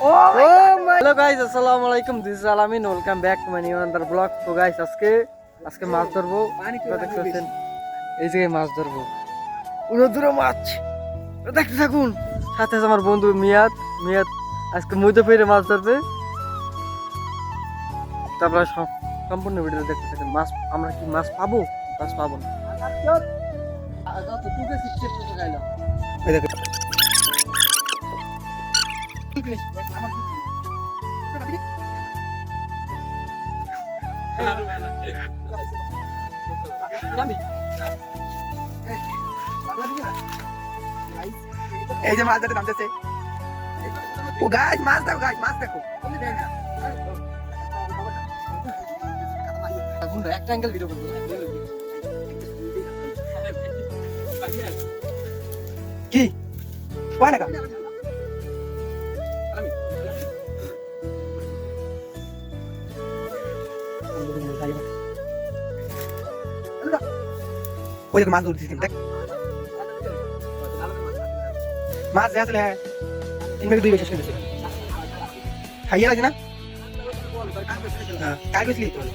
Hello guys আসসালামু আলাইকুম this is Alamin welcome back to my new another vlog তো guys আজকে আজকে মাছ ধরবো। এই জায়গায় মাছ ধরবো। উড়ো দূরে মাছ। দেখতে থাকুন। সাথে আছে আমার বন্ধু মিয়াদ। মিয়াদ আজকে মধ্যে পেরে মাছ ধরবে। তারপরে সম্পূর্ণ ভিডিও দেখতে থাকেন। মাছ আমরা কি মাছ পাবো? মাছ পাবো না। এই দেখো এই যে মাছ ধরতে নামতেছে ও গাছ মাছ দেখো গাছ মাছ দেখো একটা অ্যাঙ্গেল ভিডিও করব কি কয় টাকা ওই মাছ ধরতেছি দেখ। মাছ দেখা আসলে হ্যাঁ। তিন থেকে দুই বেশি করে খাইয়ে লাগছে না? হ্যাঁ কার গেছিলি চলে।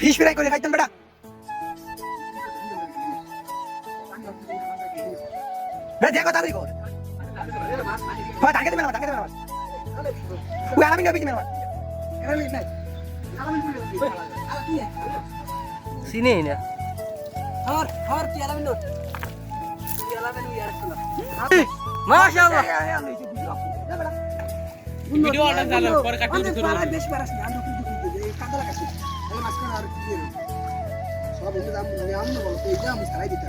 ফিশ ফ্রাই করে খাইতাম বেটা দেখো তাড়াতাড়ি কর হয় টাকা দেবে না টাকা দেবে না ওই আলামিন গাবি মেরা চিনেই না মাশাআল্লাহ ভিডিও অর্ডার চালো পরে কাটি দিতে আর কি সব এনে দাম আমি বলো আমি দিতে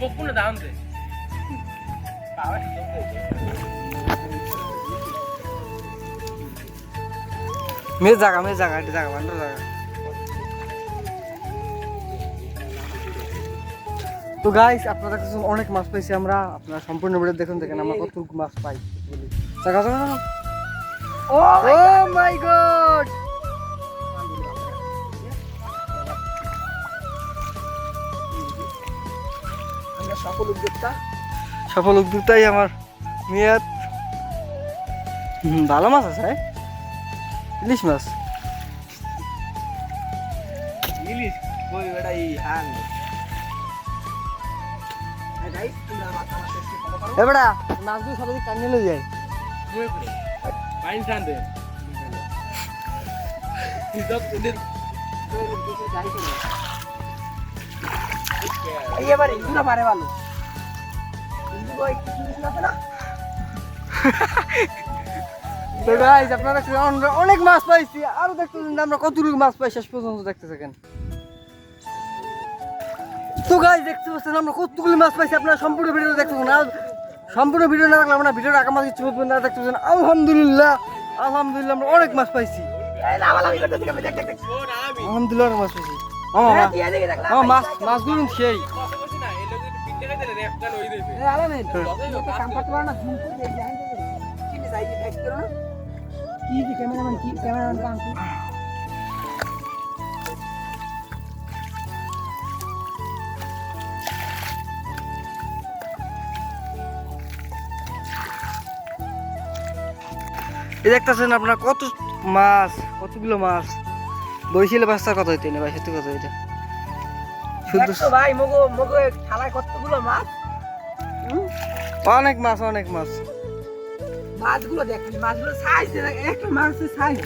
পপুনে দাম দে মেয়ে জায়গা মেয়ে জায়গা এটা জায়গা ভালো জায়গা। তো গাইস আপনারা কাছে অনেক মাছ পাইছি আমরা। আপনারা সম্পূর্ণ ভিডিও দেখুন দেখেন আমরা কতটুকু মাছ পাই। ও মাই গড সকল উদ্যোক্তা। সফল উদ্যোক্তাই আমার মেয়াদ ভালো মাছ আছে হ্যাঁ? ইলিশ মাছ। ইলিশ কই বেটা এই হাল সাথে লই যায়। পাইন টান দে এবারে পারে ভালো। কিন্তু কই কিছু কিছু আছে না? তো গাইস আপনারা অনেক মাছ পাইছি। আরও দেখতেছেন যে আমরা কতটুকু মাছ পাই শেষ পর্যন্ত দেখতে থাকেন তো গাইস দেখতে পাচ্ছেন আমরা কতগুলো মাছ পাইছি আপনারা সম্পূর্ণ ভিডিও দেখতে থাকুন আর সম্পূর্ণ ভিডিও না দেখলে আমরা ভিডিওর আঁকা মাছ কিছু না দেখতে পাচ্ছেন। আলহামদুলিল্লাহ আলহামদুলিল্লাহ আমরা অনেক মাছ পাইছি। আলহামদুলিল্লাহ অনেক মাছ পাইছি। হ্যাঁ মাছ মাছগুলো সেই। কথা বলছি না এই এই দেখতেছেন আপনার কত মাছ কতগুলো মাছ? বইছিলে বাচ্চার কথা হইতে না ভাই সত্যি কথা এটা। শুধু ভাই মগো মগো থালায় কতগুলো মাছ? অনেক মাছ অনেক মাছ। মাছগুলো দেখ মাছগুলো সাইজ দেখ একটা মাছের সাইজ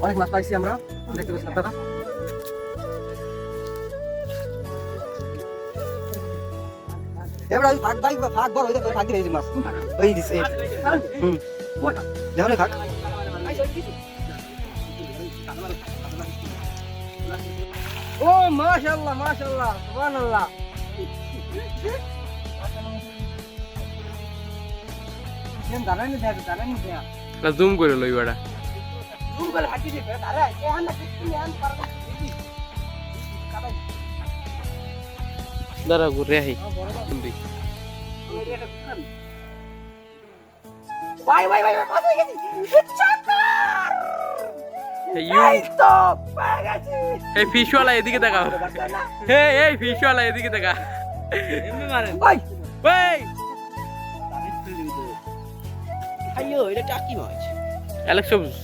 অনেক মাছ পাইছি আমরা দেখতে পাচ্ছেন আপনারা? এবার ওই ফাঁক ভাই ফাঁক বড় ওই দেখো ফাঁক দিয়ে মাছ। ওই দিছে হুম। দেখো ফাঁক ও মাশাআল্লাহ মাশাআল্লাহ সুবহানাল্লাহ। কেন দাঁড়ানি দেখ দাঁড়ানি দেখ। না জুম করে লই হাঁটি এখান না কিছু নেন পারব কাবাই দাঁড়া ঘুরে আহি। ভাই ভাই ভাই কোথায় গেছি? চাকার! এই ফিশওয়ালা এদিকে দেখা। হে এই ফিশওয়ালা এদিকে দেখা। ওই এটা টাকি মাছ। অ্যালেক্স সবুজ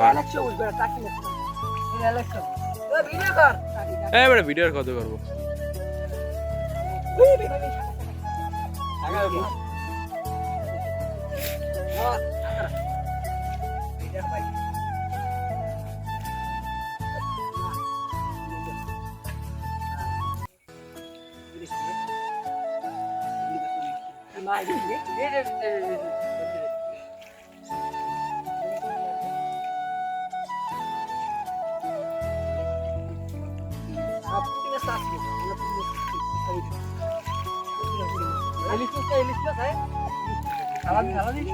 অ্যালেক্সা উঠবে টাকি মাছ। অ্যালেক্সা এ ভিডিও কর। এই বেটা ভিডিওর কত করব? এই ভাই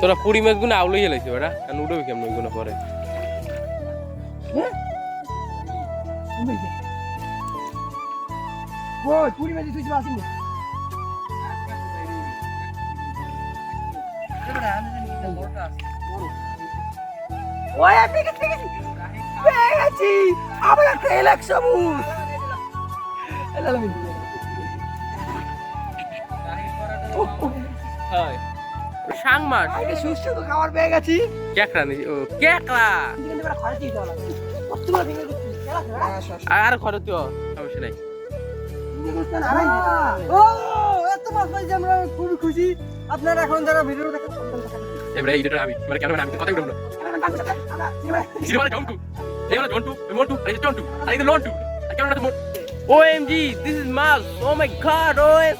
তোরা পুরি মাছগুলো আউলে গেলাইছে বেটা কারণ উঠবে কেমন ওইগুলো পরে। ওই পুরি মেজি তুই আসিনি ওই আমি গেছি গেছি পেয়ে গেছি আমি একটা হয়। সাং মাছ আগে খাবার পেয়ে গেছি। কেকড়া নি ও খেলা আর খরচ তো সমস্যা নাই। ও এত মাছ পাইছি আমরা খুবই খুশি। আপনারা এখন যারা ভিডিও দেখেন এবারে এইটা আমি মানে কেন আমি কথা বলব সিনেমা জন্টু এবারে জন্টু মন্টু এই জন্টু আই লন্টু কেন না OMG this is mass oh my god OS